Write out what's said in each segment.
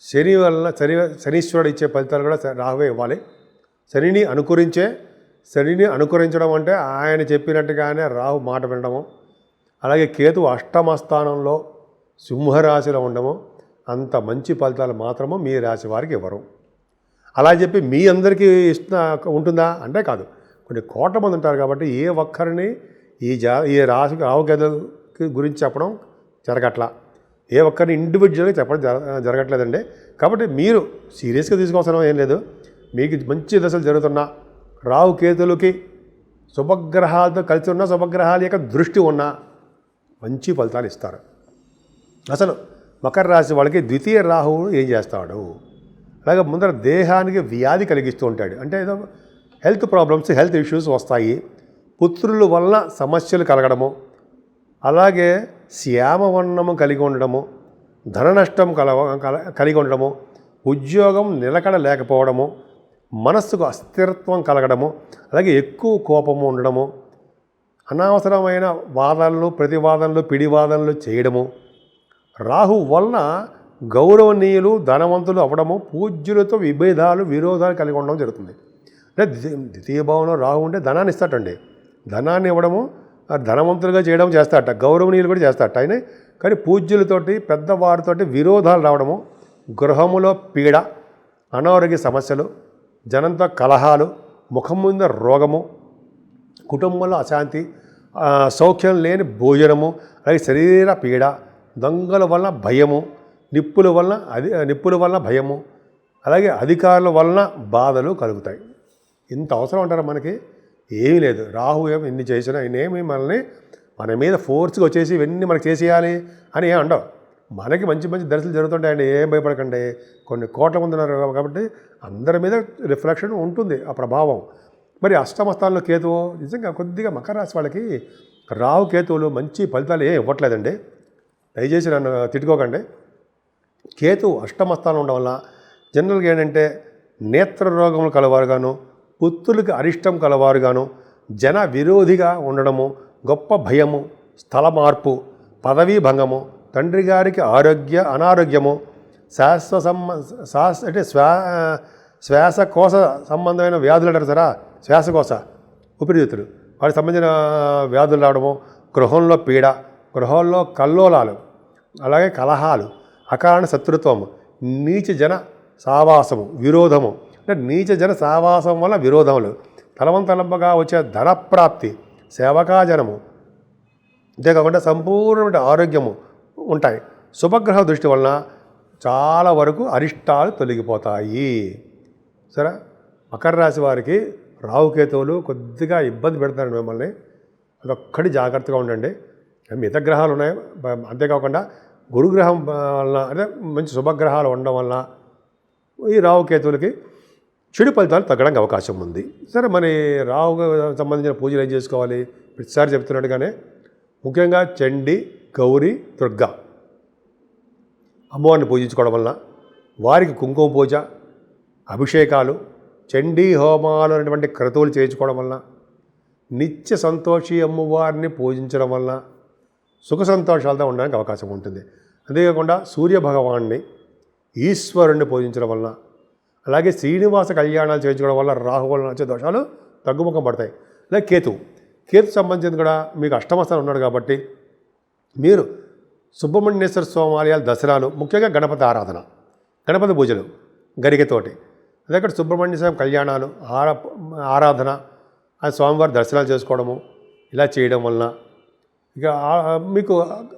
శని వలన శని శనీశ్వరుడు ఇచ్చే ఫలితాలు కూడా రాహువే ఇవ్వాలి. శనిని అనుకరించే శనిని అనుకరించడం అంటే ఆయన చెప్పినట్టుగానే రాహు మాట వినడము. అలాగే కేతు అష్టమ స్థానంలో సింహరాశిలో ఉండము. అంత మంచి ఫలితాలు మాత్రము మీ రాశి వారికి ఇవ్వరు. అలా చెప్పి మీ అందరికీ ఇస్తున్న ఉంటుందా? అంటే కాదు. కొన్ని కోట్ల మంది ఉంటారు కాబట్టి ఏ ఒక్కరిని ఈ జా ఈ రాశి రావుగద గురించి చెప్పడం జరగట్లా. ఏ ఒక్కరిని ఇండివిజువల్గా చెప్పడం జర జరగట్లేదండి. కాబట్టి మీరు సీరియస్గా తీసుకోవాల్సిన ఏం లేదు. మీకు మంచి దశలు జరుగుతున్న రావు కేతులకి శుభగ్రహాలతో కలిసి ఉన్న శుభగ్రహాల యొక్క దృష్టి ఉన్న మంచి ఫలితాలు ఇస్తారు. అసలు మకర రాశి వాళ్ళకి ద్వితీయ రాహువు ఏం చేస్తాడు? అలాగే ముందర దేహానికి వ్యాధి కలిగిస్తూ ఉంటాడు. అంటే ఏదో హెల్త్ ప్రాబ్లమ్స్ హెల్త్ ఇష్యూస్ వస్తాయి. పుత్రుల వల్ల సమస్యలు కలగడము. అలాగే శ్యామవర్ణము కలిగి ఉండడము ధన నష్టం కల కలిగి ఉండడము ఉద్యోగం నిలకడ లేకపోవడము మనస్సుకు అస్థిరత్వం కలగడము అలాగే ఎక్కువ కోపము ఉండడము అనవసరమైన వాదనలు ప్రతివాదనలు పిడివాదనలు చేయడము. రాహు వలన గౌరవనీయులు ధనవంతులు అవ్వడము పూజ్యులతో విభేదాలు విరోధాలు కలిగి ఉండడం జరుగుతుంది. అంటే ద్వితీయ భావంలో రాహు ఉంటే ధనాన్ని ఇస్తాటండి ధనాన్ని ఇవ్వడము ధనవంతులుగా చేయడం చేస్తాట గౌరవనీయులు కూడా చేస్తాట ఆయన. కానీ పూజ్యులతోటి పెద్దవారితోటి విరోధాలు రావడము గృహములో పీడ అనారోగ్య సమస్యలు జనంతో కలహాలు ముఖం ముంద రోగము కుటుంబంలో అశాంతి సౌఖ్యం లేని భోజనము అలాగే శరీర పీడ దొంగల వలన భయము నిప్పుల వలన అది నిప్పుల వలన భయము అలాగే అధికారుల వలన బాధలు కలుగుతాయి. ఇంత అవసరం అంటారా మనకి? ఏమీ లేదు. రాహు ఏమి ఇన్ని చేసినా ఇన్నేమి మనల్ని మన మీద ఫోర్స్గా వచ్చేసి ఇవన్నీ మనకి చేసేయాలి అని ఏం అండవు. మనకి మంచి మంచి దర్శలు జరుగుతుంటాయండి ఏం భయపడకండి. కొన్ని కోట్ల మంది ఉన్నారు కాబట్టి అందరి మీద రిఫ్లెక్షన్ ఉంటుంది ఆ ప్రభావం. మరి అష్టమ స్థానంలో కేతువు నిజంగా కొద్దిగా మకర రాశి వాళ్ళకి రావు కేతువులు మంచి ఫలితాలు ఏం ఇవ్వట్లేదండి. దయచేసి నన్ను తిట్టుకోకండి. కేతు అష్టమ స్థానం ఉండడం వల్ల జనరల్గా ఏంటంటే నేత్ర రోగములు కలవారుగాను పుత్రులకి అరిష్టం కలవారుగాను జన విరోధిగా ఉండడము గొప్ప భయము స్థల మార్పు పదవీ భంగము తండ్రి గారికి ఆరోగ్య అనారోగ్యము శాశ్వ సంబ శ్వాస అంటే శ్వా శ్వాసకోశ సంబంధమైన వ్యాధులు అంటారు సరా శ్వాసకోశ ఉపరిజితులు వాటికి సంబంధించిన వ్యాధులు రావడము గృహంలో పీడ గృహంలో కల్లోలాలు అలాగే కలహాలు అకారణ శత్రుత్వము నీచ జన సావాసము విరోధము అంటే నీచ జన సావాసం వల్ల విరోధములు తలవంతలంపగా వచ్చే ధనప్రాప్తి సేవకాజనము అంతేకాకుండా సంపూర్ణమైన ఆరోగ్యము ఉంటాయి. శుభగ్రహ దృష్టి వలన చాలా వరకు అరిష్టాలు తొలగిపోతాయి. సరే? మకర రాశి వారికి రావుకేతువులు కొద్దిగా ఇబ్బంది పెడతారు మిమ్మల్ని. అదొక్కటి జాగ్రత్తగా ఉండండి. మిగతా గ్రహాలు ఉన్నాయి. అంతేకాకుండా గురుగ్రహం వలన అంటే మంచి శుభగ్రహాలు ఉండడం వలన ఈ రావుకేతువులకి చెడు ఫలితాలు తగ్గడానికి అవకాశం ఉంది. సరే మరి రావుకు సంబంధించిన పూజలు ఏం చేసుకోవాలి? ప్రతిసారి చెప్తున్నట్టుగానే ముఖ్యంగా చండి గౌరీ దుర్గా అమ్మవారిని పూజించుకోవడం వలన వారికి కుంకుమ పూజ అభిషేకాలు చండీ హోమాలు అనేటువంటి క్రతువులు చేయించుకోవడం వలన నిత్య సంతోషి అమ్మవారిని పూజించడం వలన సుఖ సంతోషాలతో ఉండడానికి అవకాశం ఉంటుంది. అంతేకాకుండా సూర్య భగవాన్ని ఈశ్వరుణ్ణి పూజించడం వలన అలాగే శ్రీనివాస కళ్యాణాలు చేయించుకోవడం వల్ల రాహు నుంచి వచ్చే దోషాలు తగ్గుముఖం పడతాయి. లేదా కేతు కేతు సంబంధించింది కూడా మీకు అష్టమస్థానం ఉన్నాడు కాబట్టి మీరు సుబ్రహ్మణ్యేశ్వర స్వామి దసరాలు ముఖ్యంగా గణపతి ఆరాధన గణపతి పూజలు గరికతోటి అదే ఇక్కడ సుబ్రహ్మణ్య స్వామి కళ్యాణాలు ఆరా ఆరాధన ఆ స్వామివారి దర్శనాలు చేసుకోవడము ఇలా చేయడం వలన ఇక మీకు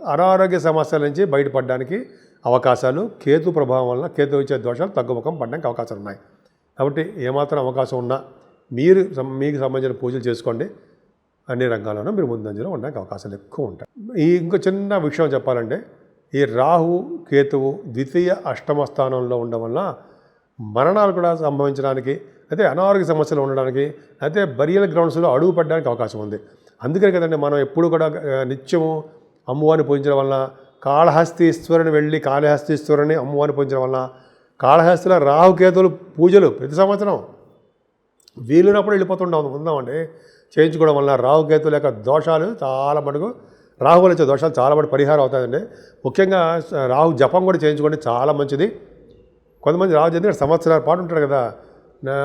అనారోగ్య సమస్యల నుంచి బయటపడడానికి అవకాశాలు కేతు ప్రభావం వలన కేతు ఇచ్చే దోషాలు తగ్గుముఖం పడడానికి అవకాశాలు ఉన్నాయి. కాబట్టి ఏమాత్రం అవకాశం ఉన్నా మీరు మీకు సంబంధించిన పూజలు చేసుకోండి. అన్ని రంగాల్లోనూ మీరు ముందంజలో ఉండడానికి అవకాశాలు ఎక్కువ ఉంటాయి. ఈ ఇంకో చిన్న విషయం చెప్పాలంటే ఈ రాహు కేతువు ద్వితీయ అష్టమ స్థానంలో ఉండడం వల్ల మరణాలు కూడా సంభవించడానికి అయితే అనారోగ్య సమస్యలు ఉండడానికి అయితే బరియల్ గ్రౌండ్స్లో అడుగు పడడానికి అవకాశం ఉంది. అందుకని కదండి మనం ఎప్పుడు కూడా నిత్యము అమ్మవారిని పూజించడం వలన కాళహస్తీశ్వరుని వెళ్ళి కాళహస్తీశ్వరుని అమ్మవారిని పూజించడం వలన కాళహస్తిలో రాహుకేతువులు పూజలు ప్రతి సంవత్సరం వీలునప్పుడు వెళ్ళిపోతుంటాం ఉందామండి. చేయించుకోవడం వల్ల రాహుకేతుల యొక్క దోషాలు చాలా మటుకు రాహువులు వచ్చే దోషాలు చాలా మటుకు పరిహారం అవుతాయండి. ముఖ్యంగా రాహు జపం కూడా చేయించుకోండి చాలా మంచిది. కొంతమంది రాహు ఎందుకంటే సంవత్సరాల పాటు ఉంటారు కదా.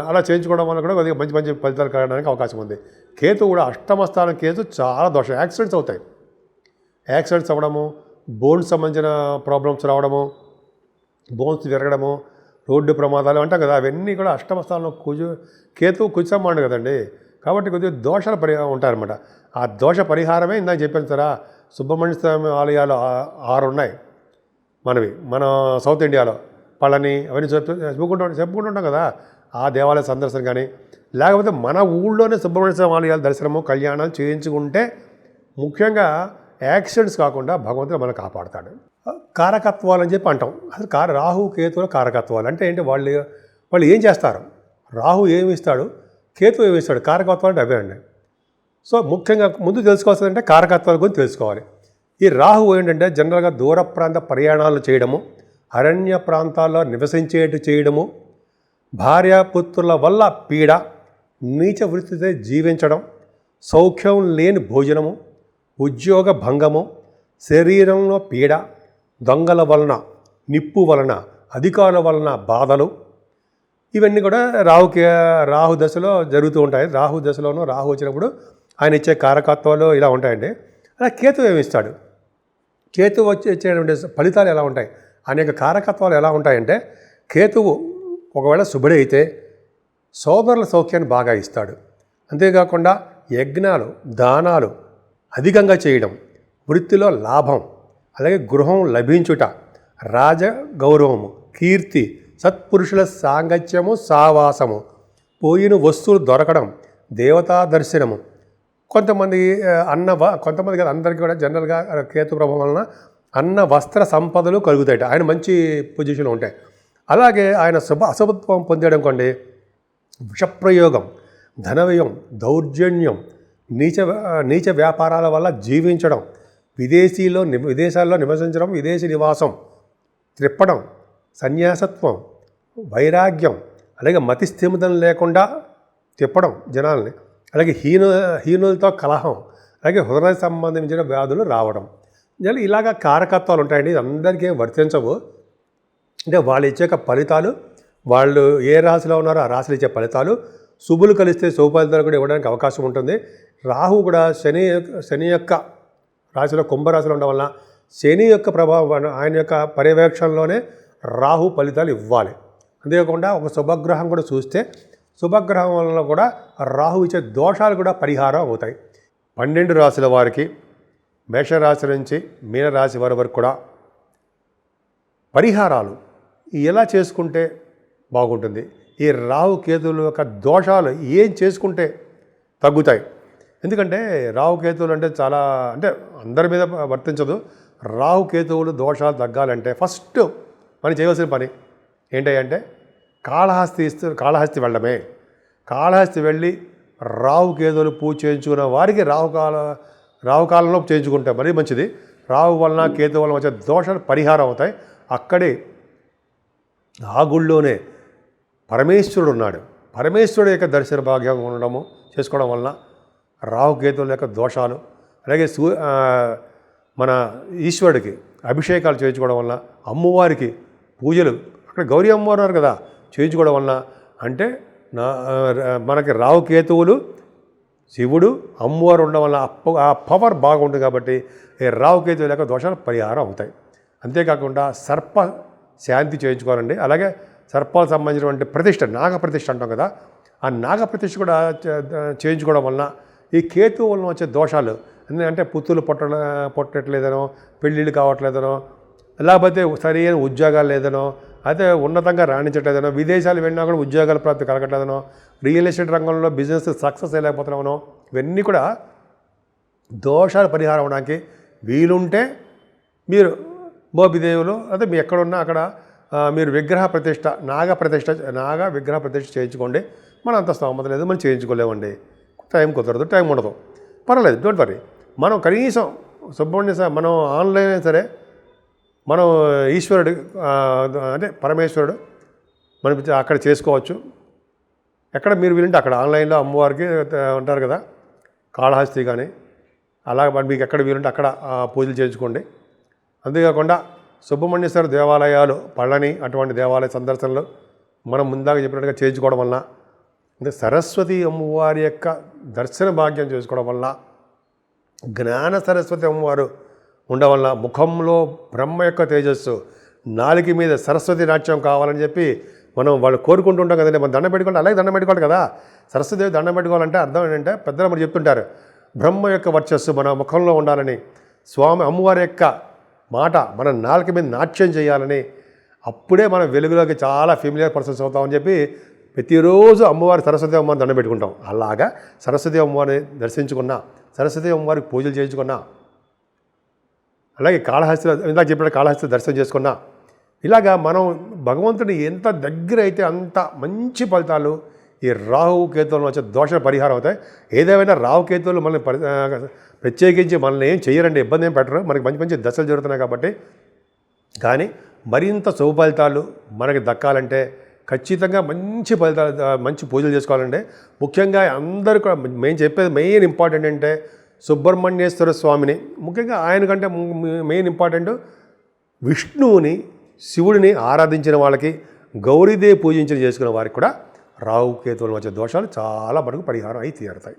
అలా చేయించుకోవడం వల్ల కూడా కొద్దిగా మంచి మంచి ఫలితాలు కలగడానికి అవకాశం ఉంది. కేతు కూడా అష్టమ స్థానం కేతు చాలా దోషం యాక్సిడెంట్స్ అవుతాయి. యాక్సిడెంట్స్ అవ్వడము బోన్స్ సంబంధించిన ప్రాబ్లమ్స్ రావడము బోన్స్ విరగడము రోడ్డు ప్రమాదాలు అంటాం కదా అవన్నీ కూడా అష్టమ స్థానంలో కుజు కేతు కుజసమ్మాడు కదండి. కాబట్టి కొద్దిగా దోషాలు పరి ఉంటారనమాట ఆ దోష పరిహారమే ఇందాక చెప్పాను సరా సుబ్రహ్మణ్య స్వామి ఆలయాలు ఆరు ఉన్నాయి మనవి మన సౌత్ ఇండియాలో. పళని అవన్నీ చెప్పుకుంటూ చెప్పుకుంటుంటాం కదా ఆ దేవాలయ సందర్శన కానీ. లేకపోతే మన ఊళ్ళోనే సుబ్రహ్మణ్య స్వామి ఆలయాల దర్శనము కళ్యాణాలు చేయించుకుంటే ముఖ్యంగా యాక్సిడెంట్స్ కాకుండా భగవంతుడు మనకు కాపాడుతాడు. కారకత్వాలు అని చెప్పి అంటాం. అసలు కార రాహు కేతువుల కారకత్వాలు. అంటే ఏంటి? వాళ్ళు వాళ్ళు ఏం చేస్తారు? రాహు ఏమి ఇస్తాడు? కేతు ఏమి ఇస్తాడు? కారకత్వాలు అంటే అవే అండి. సో ముఖ్యంగా ముందు తెలుసుకోవాల్సిందంటే కారకత్వాల గురించి తెలుసుకోవాలి. ఈ రాహు ఏంటంటే జనరల్గా దూర ప్రాంత ప్రయాణాలు చేయడము అరణ్య ప్రాంతాల్లో నివసించేట్టు చేయడము భార్యాపుత్రుల వల్ల పీడ నీచ వృత్తితో జీవించడం సౌఖ్యం లేని భోజనము ఉద్యోగ భంగము శరీరంలో పీడ దొంగల వలన నిప్పు వలన అధికారుల వలన బాధలు ఇవన్నీ కూడా రాహు రాహు దశలో జరుగుతూ ఉంటాయి. రాహు దశలోనూ రాహు వచ్చినప్పుడు ఆయన ఇచ్చే కారకత్వాలు ఇలా ఉంటాయండి. అలా కేతు ఏమిస్తాడు కేతు వచ్చి ఇచ్చేటువంటి ఫలితాలు ఎలా ఉంటాయి? అనేక కారకత్వాలు ఎలా ఉంటాయంటే కేతువు ఒకవేళ శుభుడు అయితే సోదరుల సౌఖ్యాన్ని బాగా ఇస్తాడు. అంతేకాకుండా యజ్ఞాలు దానాలు అధికంగా చేయడం వృత్తిలో లాభం అలాగే గృహం లభించుట రాజ గౌరవము కీర్తి సత్పురుషుల సాంగత్యము సావాసము పోయిన వస్తువులు దొరకడం దేవతా దర్శనము. కొంతమంది అన్న కొంతమంది కదా అందరికీ కూడా జనరల్గా కేతు ప్రభావం వలన అన్న వస్త్ర సంపదలు కలుగుతాయి ఆయన మంచి పొజిషన్లో ఉంటాయి. అలాగే ఆయన శుభ అశుభత్వం పొందడం కొండి విషప్రయోగం ధనవ్యయం దౌర్జన్యం నీచ నీచ వ్యాపారాల వల్ల జీవించడం విదేశీలో ని విదేశాల్లో నివసించడం విదేశీ నివాసం త్రిప్పడం సన్యాసత్వం వైరాగ్యం అలాగే మతి స్థిమితం లేకుండా తిప్పడం జనాల్ని అలాగే హీను హీనులతో కలహం అలాగే హృదయ సంబంధించిన వ్యాధులు రావడం. జనాలు ఇలాగ కారకత్వాలు ఉంటాయండి. అందరికీ వర్తించవు. అంటే వాళ్ళు ఇచ్చే యొక్క ఫలితాలు వాళ్ళు ఏ రాశిలో ఉన్నారో ఆ రాశిలో ఇచ్చే ఫలితాలు శుభులు కలిస్తే శుభఫలితాలు కూడా ఇవ్వడానికి అవకాశం ఉంటుంది. రాహు కూడా శని యొక్క- శని యొక్క రాశిలో కుంభరాశిలో ఉండడం వలన శని యొక్క ప్రభావం ఆయన యొక్క పర్యవేక్షణలోనే రాహు ఫలితాలు ఇవ్వాలి. అంతేకాకుండా ఒక శుభగ్రహం కూడా చూస్తే శుభగ్రహం వలన కూడా రాహు ఇచ్చే దోషాలు కూడా పరిహారం అవుతాయి. పన్నెండు రాశుల వారికి మేషరాశి నుంచి మీనరాశి వారి వరకు కూడా పరిహారాలు ఎలా చేసుకుంటే బాగుంటుంది? ఈ రావు కేతువుల యొక్క దోషాలు ఏం చేసుకుంటే తగ్గుతాయి? ఎందుకంటే రావు కేతువులు అంటే చాలా అంటే అందరి మీద వర్తించదు. రావు కేతువులు దోషాలు తగ్గాలంటే ఫస్ట్ మనం చేయవలసిన పని ఏంటంటే కాళహస్తి ఇస్తూ కాళహస్తి వెళ్ళడమే. కాళహస్తి వెళ్ళి రావు కేతువులు పూజ చేయించుకున్న వారికి రావు కాలం రావు కాలంలో చేయించుకుంటే మరీ మంచిది. రావు వలన కేతు వలన వచ్చే దోషాలు పరిహారం అవుతాయి. అక్కడే ఆ గుళ్ళోనే పరమేశ్వరుడు ఉన్నాడు. పరమేశ్వరుడు యొక్క దర్శన భాగ్యం ఉండడము చేసుకోవడం వలన రాహుకేతువుల యొక్క దోషాలు అలాగే సూ మన ఈశ్వరుడికి అభిషేకాలు చేయించుకోవడం వలన అమ్మవారికి పూజలు అక్కడ గౌరీ అమ్మవారు కదా చేయించుకోవడం వలన అంటే నా మనకి రావుకేతువులు శివుడు అమ్మవారు ఉండడం వల్ల ఆ పవర్ బాగుంటుంది కాబట్టి రావుకేతువు రావుకేతువుల యొక్క దోషాలు పరిహారం అవుతాయి. అంతేకాకుండా సర్ప శాంతి చేయించుకోవాలండి. అలాగే సర్పాలకు సంబంధించినటువంటి ప్రతిష్ట నాగప్రతిష్ట అంటాం కదా ఆ నాగప్రతిష్ఠ కూడా చేయించుకోవడం వలన ఈ కేతు వలన వచ్చే దోషాలు అంటే పుత్తులు పొట్ట పొట్టట్లేదనో పెళ్ళిళ్ళు కావట్లేదనో లేకపోతే సరైన ఉద్యోగాలు లేదనో అయితే ఉన్నతంగా రాణించట్లేదనో విదేశాలు వెళ్ళినా కూడా ఉద్యోగాల ప్రాప్తి కలగట్లేదనో రియల్ ఎస్టేట్ రంగంలో బిజినెస్ సక్సెస్ అయ్యలేకపోతున్నామనో ఇవన్నీ కూడా దోషాలు పరిహారం అవడానికి వీలుంటే మీరు మోపిదేవులు అదే మీ ఎక్కడున్నా అక్కడ మీరు విగ్రహ ప్రతిష్ట నాగ ప్రతిష్ట నాగ విగ్రహ ప్రతిష్ట చేయించుకోండి. మన అంత స్తోమత లేదు మనం చేయించుకోలేమండి. టైం కుదరదు టైం ఉండదు. పర్వాలేదు డోంట్ వరీ మనం కనీసం సుబ్రహ్మణ్య సార్ మనం ఆన్లైన్ అయినా సరే మనం ఈశ్వరుడు అంటే పరమేశ్వరుడు మనం అక్కడ చేసుకోవచ్చు. ఎక్కడ మీరు వీలుంటే అక్కడ ఆన్లైన్లో అమ్మవారికి ఉంటారు కదా కాళహస్తి కానీ అలా మరి మీకు ఎక్కడ వీలుంటే అక్కడ పూజలు చేయించుకోండి. అంతేకాకుండా సుబ్రహ్మణ్యేశ్వర దేవాలయాలు పళ్ళని అటువంటి దేవాలయ సందర్శనలు మనం ముందాక చెప్పినట్టుగా చేయించుకోవడం వలన అంటే సరస్వతి అమ్మవారి యొక్క దర్శన భాగ్యం చేసుకోవడం వల్ల జ్ఞాన సరస్వతి అమ్మవారు ఉండడం వల్ల ముఖంలో బ్రహ్మ యొక్క తేజస్సు నాలుగు మీద సరస్వతి నాట్యం కావాలని చెప్పి మనం వాళ్ళు కోరుకుంటుంటాం కదండి. మనం దండం పెట్టుకోవాలి అలాగే దండం పెట్టుకోవాలి కదా. సరస్వతి దండం పెట్టుకోవాలంటే అర్థం ఏంటంటే పెద్దలు మరి చెప్తుంటారు బ్రహ్మ యొక్క వర్చస్సు మన ముఖంలో ఉండాలని స్వామి అమ్మవారి యొక్క మాట మన నాలుక మీద నాట్యం చేయాలని అప్పుడే మనం వెలుగులోకి చాలా ఫెమిలియర్ పర్సన్స్ అవుతామని చెప్పి ప్రతిరోజు అమ్మవారి సరస్వతి అమ్మవారిని దండం పెట్టుకుంటాం. అలాగా సరస్వతి అమ్మవారిని దర్శించుకున్నా సరస్వతి అమ్మవారికి పూజలు చేయించుకున్నా అలాగే కాళహస్తిలో ఇందాక చెప్పినట్టు కాళహస్తి దర్శనం చేసుకున్నా ఇలాగా మనం భగవంతుని ఎంత దగ్గర అయితే అంత మంచి ఫలితాలు ఈ రాహు కేతువులను వచ్చే దోష పరిహారం అవుతాయి. ఏదేమైనా రాహు కేతువులు మనల్ని పరి ప్రత్యేకించి మనల్ని ఏం చేయరండి ఇబ్బంది ఏం పెట్టరు. మనకి మంచి మంచి దశలు జరుగుతున్నాయి కాబట్టి. కానీ మరింత శుభ ఫలితాలు మనకి దక్కాలంటే ఖచ్చితంగా మంచి ఫలితాలు మంచి పూజలు చేసుకోవాలంటే ముఖ్యంగా అందరూ కూడా మేము చెప్పేది మెయిన్ ఇంపార్టెంట్ అంటే సుబ్రహ్మణ్యేశ్వర స్వామిని ముఖ్యంగా ఆయన కంటే మెయిన్ ఇంపార్టెంట్ విష్ణువుని శివుడిని ఆరాధించిన వాళ్ళకి గౌరీదేవి పూజించిన చేసుకున్న వారికి కూడా రావు కేతువుల వచ్చే దోషాలు చాలా మనకు పరిహారం అయి తీరుతాయి.